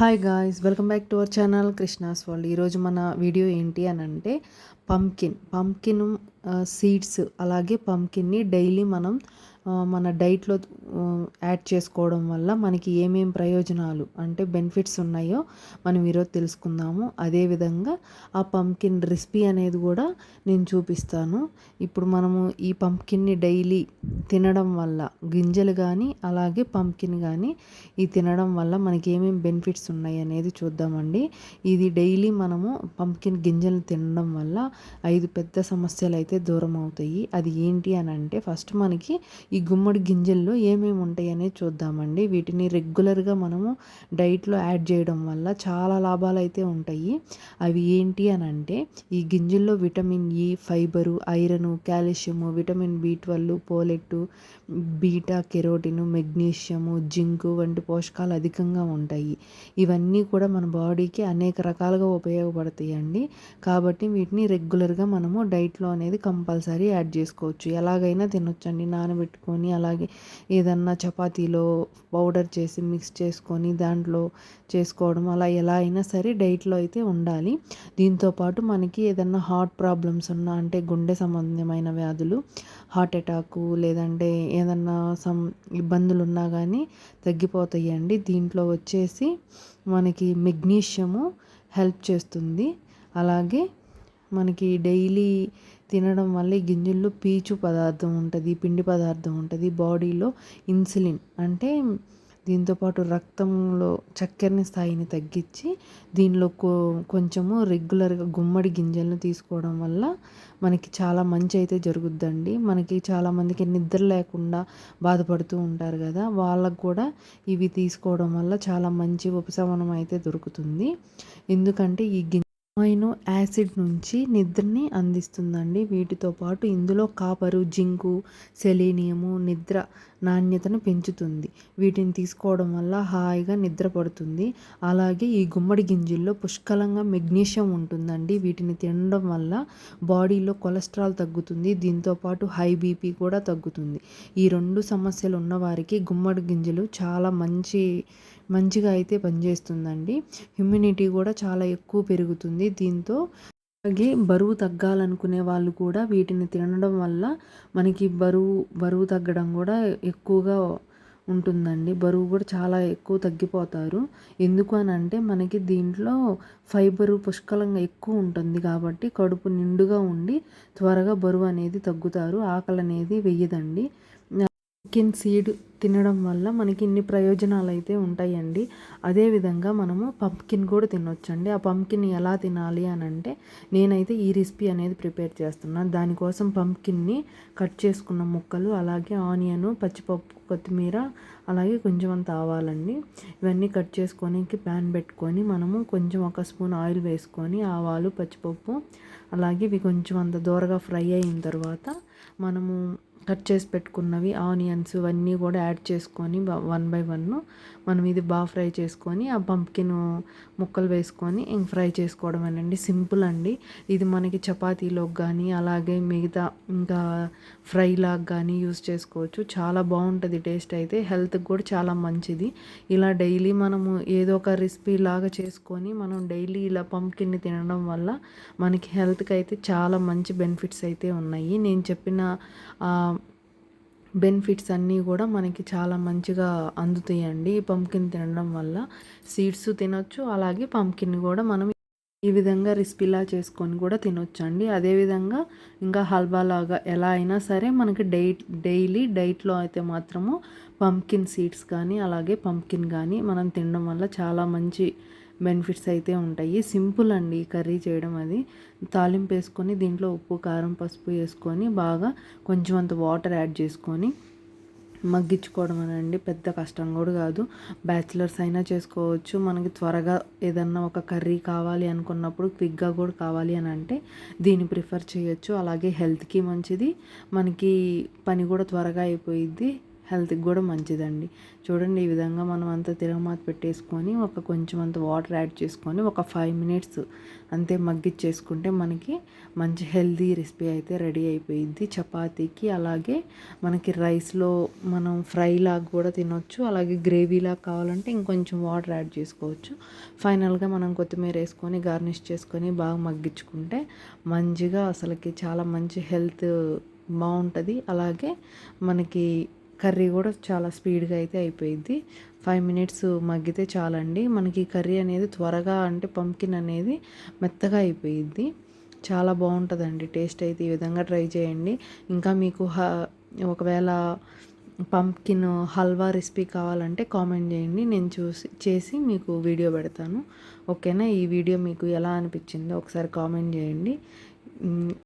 Hi guys welcome back to our channel Krishna's world ఈరోజు మన video ఏంటి అని అంటే పంకిన్ పంకిన్ సీడ్స్ అలాగే పంకిన్ని డైలీ మనం మన డైట్లో యాడ్ చేసుకోవడం వల్ల మనకి ఏమేం ప్రయోజనాలు అంటే బెనిఫిట్స్ ఉన్నాయో మనం ఈరోజు తెలుసుకుందాము. అదేవిధంగా ఆ పంకిన్ రెసిపీ అనేది కూడా నేను చూపిస్తాను. ఇప్పుడు మనము ఈ పంకిన్ని డైలీ తినడం వల్ల గింజలు కానీ అలాగే పంకిన్ కానీ ఈ తినడం వల్ల మనకి ఏమేం బెనిఫిట్స్ ఉన్నాయి అనేది చూద్దామండి. ఇది డైలీ మనము పంకిన్ గింజలు తినడం వల్ల ఐదు పెద్ద సమస్యలు అయితే దూరం అవుతాయి అది ఏంటి అని అంటే ఫస్ట్ మనకి ఈ గుమ్మడి గింజల్లో ఏమేమి ఉంటాయి అనేది చూద్దామండి. వీటిని రెగ్యులర్గా మనము డైట్లో యాడ్ చేయడం వల్ల చాలా లాభాలు అయితే ఉంటాయి. అవి ఏంటి అని అంటే ఈ గింజల్లో vitamin E fibre iron calcium vitamin B twelve folate beta carotene magnesium zinc వంటి పోషకాలు అధికంగా ఉంటాయి. ఇవన్నీ కూడా మన బాడీకి అనేక రకాలుగా ఉపయోగపడతాయి అండి కాబట్టి వీటిని రెగ్యులర్గా మనము డైట్లో అనేది కంపల్సరీ యాడ్ చేసుకోవచ్చు. ఎలాగైనా తినొచ్చండి పెట్టుకొని అలాగే ఏదన్నా చపాతీలో పౌడర్ చేసి మిక్స్ చేసుకొని దాంట్లో చేసుకోవడం అలా ఎలా అయినా సరే డైట్లో అయితే ఉండాలి. దీంతోపాటు మనకి ఏదన్నా హార్ట్ ప్రాబ్లమ్స్ ఉన్నా అంటే గుండె సంబంధమైన వ్యాధులు హార్ట్ అటాకు లేదంటే ఏదన్నా సమ్ ఇబ్బందులు ఉన్నా కానీ తగ్గిపోతాయండి. దీంట్లో వచ్చేసి మనకి మెగ్నీషియము హెల్ప్ చేస్తుంది. అలాగే మనకి డైలీ తినడం వల్ల ఈ గింజల్లో పీచు పదార్థం ఉంటుంది పిండి పదార్థం ఉంటుంది. బాడీలో ఇన్సులిన్ అంటే దీంతోపాటు రక్తంలో చక్కెరని స్థాయిని తగ్గించి దీనిలో కో కొంచెము రెగ్యులర్గా గుమ్మడి గింజలను తీసుకోవడం వల్ల మనకి చాలా మంచి అయితే జరుగుద్దండి. మనకి చాలామందికి నిద్ర లేకుండా బాధపడుతూ ఉంటారు కదా వాళ్ళకు కూడా ఇవి తీసుకోవడం వల్ల చాలా మంచి ఉపశమనం అయితే దొరుకుతుంది. ఎందుకంటే ఈ గింజ అమైనో యాసిడ్ నుంచి నిద్రని అందిస్తుందండి. వీటితో పాటు ఇందులో కాపరు జింకు సెలీనియము నిద్ర నాణ్యతను పెంచుతుంది. వీటిని తీసుకోవడం వల్ల హాయిగా నిద్ర పడుతుంది. అలాగే ఈ గుమ్మడి గింజల్లో పుష్కలంగా మెగ్నీషియం ఉంటుందండి. వీటిని తినడం వల్ల బాడీలో కొలెస్ట్రాల్ తగ్గుతుంది. దీంతో పాటు హై బీపీ కూడా తగ్గుతుంది. ఈ రెండు సమస్యలు ఉన్నవారికి గుమ్మడి గింజలు చాలా మంచి మంచిగా అయితే పనిచేస్తుందండి. హ్యూమినిటీ కూడా చాలా ఎక్కువ పెరుగుతుంది. దీంతో అలాగే బరువు తగ్గాలనుకునే వాళ్ళు కూడా వీటిని తినడం వల్ల మనకి బరువు బరువు తగ్గడం కూడా ఎక్కువగా ఉంటుందండి. బరువు కూడా చాలా ఎక్కువ తగ్గిపోతారు. ఎందుకు అని అంటే మనకి దీంట్లో ఫైబరు పుష్కలంగా ఎక్కువ ఉంటుంది కాబట్టి కడుపు నిండుగా ఉండి త్వరగా బరువు అనేది తగ్గుతారు. ఆకలి అనేది వెయ్యదండి పంకిన్ సీడ్ తినడం వల్ల మనకి ఇన్ని ప్రయోజనాలు అయితే ఉంటాయండి అదేవిధంగా మనము పంకిన్ కూడా తినొచ్చండి. ఆ పంప్కిన్ ఎలా తినాలి అని అంటే నేనైతే ఈ రెసిపీ అనేది ప్రిపేర్ చేస్తున్నాను దానికోసం పంప్కిన్ని కట్ చేసుకున్న ముక్కలు అలాగే ఆనియన్ పచ్చిపప్పు కొత్తిమీర అలాగే కొంచెం అంత ఆవాలండి. ఇవన్నీ కట్ చేసుకొని ప్యాన్ పెట్టుకొని మనము కొంచెం ఒక స్పూన్ ఆయిల్ వేసుకొని ఆవాలు పచ్చిపప్పు అలాగే ఇవి కొంచెం అంత దూరగా ఫ్రై అయిన తర్వాత మనము కట్ చేసి పెట్టుకున్నవి ఆనియన్స్ ఇవన్నీ కూడా యాడ్ చేసుకొని వన్ బై వన్ మనం ఇది బాగా ఫ్రై చేసుకొని ఆ పంప్కిన్ ముక్కలు వేసుకొని ఇంక ఫ్రై చేసుకోవడమేనండి సింపుల్ అండి. ఇది మనకి చపాతీలోకి కానీ అలాగే మిగతా ఇంకా ఫ్రై లాగా కానీ యూస్ చేసుకోవచ్చు. చాలా బాగుంటుంది టేస్ట్ అయితే. హెల్త్కి కూడా చాలా మంచిది. ఇలా డైలీ మనము ఏదో ఒక రెసిపీ లాగా చేసుకొని మనం డైలీ ఇలా పంప్కిన్ని తినడం వల్ల మనకి హెల్త్కి అయితే చాలా మంచి బెనిఫిట్స్ అయితే ఉన్నాయి. నేను చెప్పిన బెనిఫిట్స్ అన్నీ కూడా మనకి చాలా మంచిగా అందుతాయండి ఈ పంకిన్ తినడం వల్ల. సీడ్స్ తినొచ్చు అలాగే పంకిన్ కూడా మనం ఈ విధంగా రెసిపీలా చేసుకొని కూడా తినొచ్చు అండి అదేవిధంగా ఇంకా హల్వా లాగా ఎలా అయినా సరే మనకి డై డైలీ డైట్లో అయితే మాత్రము పంకిన్ సీడ్స్ కానీ అలాగే పంకిన్ కానీ మనం తినడం వల్ల చాలా మంచి బెనిఫిట్స్ అయితే ఉంటాయి. సింపుల్ అండి కర్రీ చేయడం అది. తాలింపు వేసుకొని దీంట్లో ఉప్పు కారం పసుపు వేసుకొని బాగా కొంచెం అంత వాటర్ యాడ్ చేసుకొని మగ్గించుకోవడం అనండి. పెద్ద కష్టం కూడా కాదు. బ్యాచిలర్స్ అయినా చేసుకోవచ్చు. మనకి త్వరగా ఏదన్నా ఒక కర్రీ కావాలి అనుకున్నప్పుడు క్విక్గా కూడా కావాలి అని అంటే దీన్ని ప్రిఫర్ చేయొచ్చు. అలాగే హెల్త్కి మంచిది. మనకి పని కూడా త్వరగా అయిపోయిద్ది. హెల్త్కి కూడా మంచిదండి. చూడండి ఈ విధంగా మనం అంతా తిరగమాత పెట్టేసుకొని ఒక కొంచెం అంత వాటర్ యాడ్ చేసుకొని ఒక ఫైవ్ మినిట్స్ అంతే మగ్గిచ్చేసుకుంటే మనకి మంచి హెల్తీ రెసిపీ అయితే రెడీ అయిపోయింది. చపాతీకి అలాగే మనకి రైస్లో మనం ఫ్రై లాగా కూడా తినొచ్చు. అలాగే గ్రేవీ లాగా కావాలంటే ఇంకొంచెం వాటర్ యాడ్ చేసుకోవచ్చు. ఫైనల్గా మనం కొత్తిమీర వేసుకొని గార్నిష్ చేసుకొని బాగా మగ్గించుకుంటే మంచిగా అసలుకి చాలా మంచి హెల్త్ బాగుంటుంది. అలాగే మనకి కర్రీ కూడా చాలా స్పీడ్గా అయితే అయిపోయింది ఫైవ్ మినిట్స్ మగ్గితే చాలండి. మనకి కర్రీ అనేది త్వరగా అంటే పంకిన్ అనేది మెత్తగా అయిపోయిద్ది. చాలా బాగుంటుందండి. టేస్ట్ అయితే ఈ విధంగా ట్రై చేయండి. ఇంకా మీకు హ ఒకవేళ పంప్కిన్ హల్వా రెసిపీ కావాలంటే కామెంట్ చేయండి. నేను చూసి చేసి మీకు వీడియో పెడతాను. ఓకేనా? ఈ వీడియో మీకు ఎలా అనిపించిందో ఒకసారి కామెంట్ చేయండి.